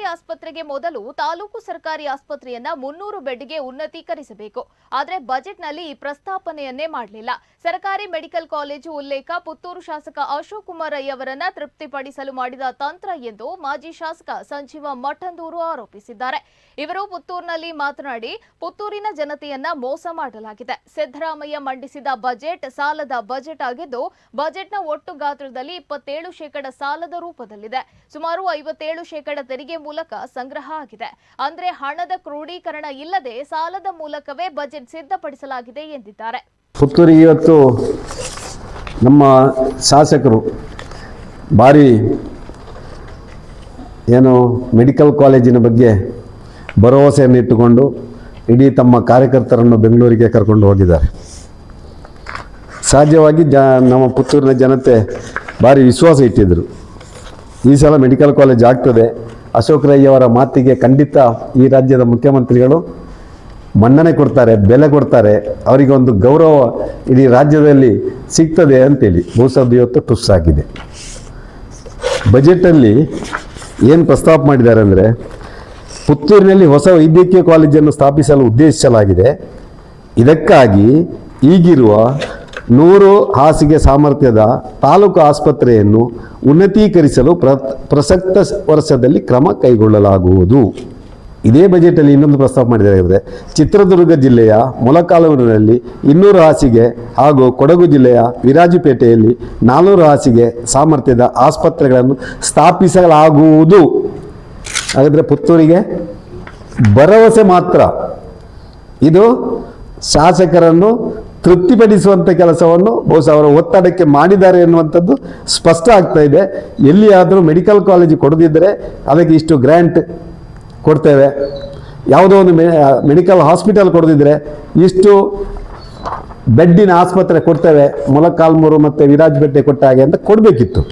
ಸರ್ಕಾರಿ ಆಸ್ಪತ್ರೆಗೆ ಮೊದಲು ತಾಲೂಕು ಸರ್ಕಾರಿ ಆಸ್ಪತ್ರೆಯನ್ನ ಮುನ್ನೂರು ಬೆಡ್ಗೆ ಉನ್ನತೀಕರಿಸಬೇಕು. ಆದರೆ ಬಜೆಟ್ನಲ್ಲಿ ಈ ಪ್ರಸ್ತಾಪನೆಯನ್ನೇ ಮಾಡಲಿಲ್ಲ. ಸರ್ಕಾರಿ ಮೆಡಿಕಲ್ ಕಾಲೇಜು ಉಲ್ಲೇಖ ಪುತ್ತೂರು ಶಾಸಕ ಅಶೋಕ್ ಕುಮಾರ್ ರೈ ಅವರನ್ನ ತೃಪ್ತಿಪಡಿಸಲು ಮಾಡಿದ ತಂತ್ರ ಎಂದು ಮಾಜಿ ಶಾಸಕ ಸಂಜೀವ ಮಠಂದೂರು ಆರೋಪಿಸಿದ್ದಾರೆ. ಇವರು ಪುತ್ತೂರಿನಲ್ಲಿ ಮಾತನಾಡಿ, ಪುತ್ತೂರಿನ ಜನತೆಯನ್ನ ಮೋಸ ಮಾಡಲಾಗಿದೆ. ಸಿದ್ದರಾಮಯ್ಯ ಮಂಡಿಸಿದ ಬಜೆಟ್ ಸಾಲದ ಬಜೆಟ್ ಆಗಿದ್ದು, ಬಜೆಟ್ನ ಒಟ್ಟು ಗಾತ್ರದಲ್ಲಿ ಇಪ್ಪತ್ತೇಳು ಶೇಕಡ ಸಾಲದ ರೂಪದಲ್ಲಿದೆ. ಸುಮಾರು ಐವತ್ತೇಳು ಶೇಕಡ ತೆರಿಗೆ ಮೂಲಕ ಸಂಗ್ರಹ ಆಗಿದೆ. ಅಂದ್ರೆ ಹಣದ ಕ್ರೋಢೀಕರಣ ಇಲ್ಲದೆ ಸಾಲದ ಮೂಲಕವೇ ಬಜೆಟ್ ಸಿದ್ಧಪಡಿಸಲಾಗಿದೆ ಎಂದಿದ್ದಾರೆ. ಪುತ್ತೂರಿಗೆ ಇವತ್ತು ನಮ್ಮ ಶಾಸಕರು ಭಾರಿ ಏನು ಮೆಡಿಕಲ್ ಕಾಲೇಜಿನ ಬಗ್ಗೆ ಭರವಸೆಯನ್ನು ಇಟ್ಟುಕೊಂಡು ಇಡೀ ತಮ್ಮ ಕಾರ್ಯಕರ್ತರನ್ನು ಬೆಂಗಳೂರಿಗೆ ಕರ್ಕೊಂಡು ಹೋಗಿದ್ದಾರೆ. ಸಹಜವಾಗಿ ಜ ನಮ್ಮ ಪುತ್ತೂರಿನ ಜನತೆ ಭಾರಿ ವಿಶ್ವಾಸ ಇಟ್ಟಿದ್ದರು. ಈ ಸಲ ಮೆಡಿಕಲ್ ಕಾಲೇಜ್ ಆಗ್ತದೆ. ಅಶೋಕ್ ರೈ ಅವರ ಮಾತಿಗೆ ಖಂಡಿತ ಈ ರಾಜ್ಯದ ಮುಖ್ಯಮಂತ್ರಿಗಳು ಮನ್ನಣೆ ಕೊಡ್ತಾರೆ, ಬೆಲೆ ಕೊಡ್ತಾರೆ. ಅವರಿಗೆ ಒಂದು ಗೌರವ ಇಡೀ ರಾಜ್ಯದಲ್ಲಿ ಸಿಗ್ತದೆ ಅಂತೇಳಿ ಬಹುಶಃ ಇವತ್ತು ಟುಸ್ ಆಗಿದೆ. ಬಜೆಟಲ್ಲಿ ಏನು ಪ್ರಸ್ತಾಪ ಮಾಡಿದ್ದಾರೆ ಅಂದರೆ, ಪುತ್ತೂರಿನಲ್ಲಿ ಹೊಸ ವೈದ್ಯಕೀಯ ಕಾಲೇಜನ್ನು ಸ್ಥಾಪಿಸಲು ಉದ್ದೇಶಿಸಲಾಗಿದೆ. ಇದಕ್ಕಾಗಿ ಈಗಿರುವ ನೂರು ಹಾಸಿಗೆ ಸಾಮರ್ಥ್ಯದ ತಾಲೂಕು ಆಸ್ಪತ್ರೆಯನ್ನು ಉನ್ನತೀಕರಿಸಲು ಪ್ರ, ಪ್ರಸಕ್ತ ವರ್ಷದಲ್ಲಿ ಕ್ರಮ ಕೈಗೊಳ್ಳಲಾಗುವುದು. ಇದೇ ಬಜೆಟಲ್ಲಿ ಇನ್ನೊಂದು ಪ್ರಸ್ತಾಪ ಮಾಡಿದರೆ ಚಿತ್ರದುರ್ಗ ಜಿಲ್ಲೆಯ ಮೊಲಕಾಲೂರಿನಲ್ಲಿ ಇನ್ನೂರು ಹಾಸಿಗೆ ಹಾಗೂ ಕೊಡಗು ಜಿಲ್ಲೆಯ ವಿರಾಜಪೇಟೆಯಲ್ಲಿ ನಾನ್ನೂರು ಹಾಸಿಗೆ ಸಾಮರ್ಥ್ಯದ ಆಸ್ಪತ್ರೆಗಳನ್ನು ಸ್ಥಾಪಿಸಲಾಗುವುದು. ಹಾಗಾದರೆ ಪುತ್ತೂರಿಗೆ ಭರವಸೆ ಮಾತ್ರ. ಇದು ಶಾಸಕರನ್ನು ತೃಪ್ತಿಪಡಿಸುವಂಥ ಕೆಲಸವನ್ನು ಬಹುಶಃ ಅವರ ಒತ್ತಡಕ್ಕೆ ಮಾಡಿದ್ದಾರೆ ಎನ್ನುವಂಥದ್ದು ಸ್ಪಷ್ಟ ಆಗ್ತಾ ಇದೆ. ಎಲ್ಲಿಯಾದರೂ ಮೆಡಿಕಲ್ ಕಾಲೇಜ್ ಕೊಡದಿದ್ದರೆ ಅದಕ್ಕೆ ಇಷ್ಟು ಗ್ರ್ಯಾಂಟ್ ಕೊಡ್ತೇವೆ. ಯಾವುದೋ ಒಂದು ಮೆಡಿಕಲ್ ಹಾಸ್ಪಿಟಲ್ ಕೊಡದಿದ್ದರೆ ಇಷ್ಟು ಬೆಡ್ಡಿನ ಆಸ್ಪತ್ರೆ ಕೊಡ್ತೇವೆ. ಮೊಲಕಾಲ್ಮೂರು ಮತ್ತು ವಿರಾಜಪೇಟೆ ಕೊಟ್ಟ ಹಾಗೆ ಅಂತ ಕೊಡಬೇಕಿತ್ತು.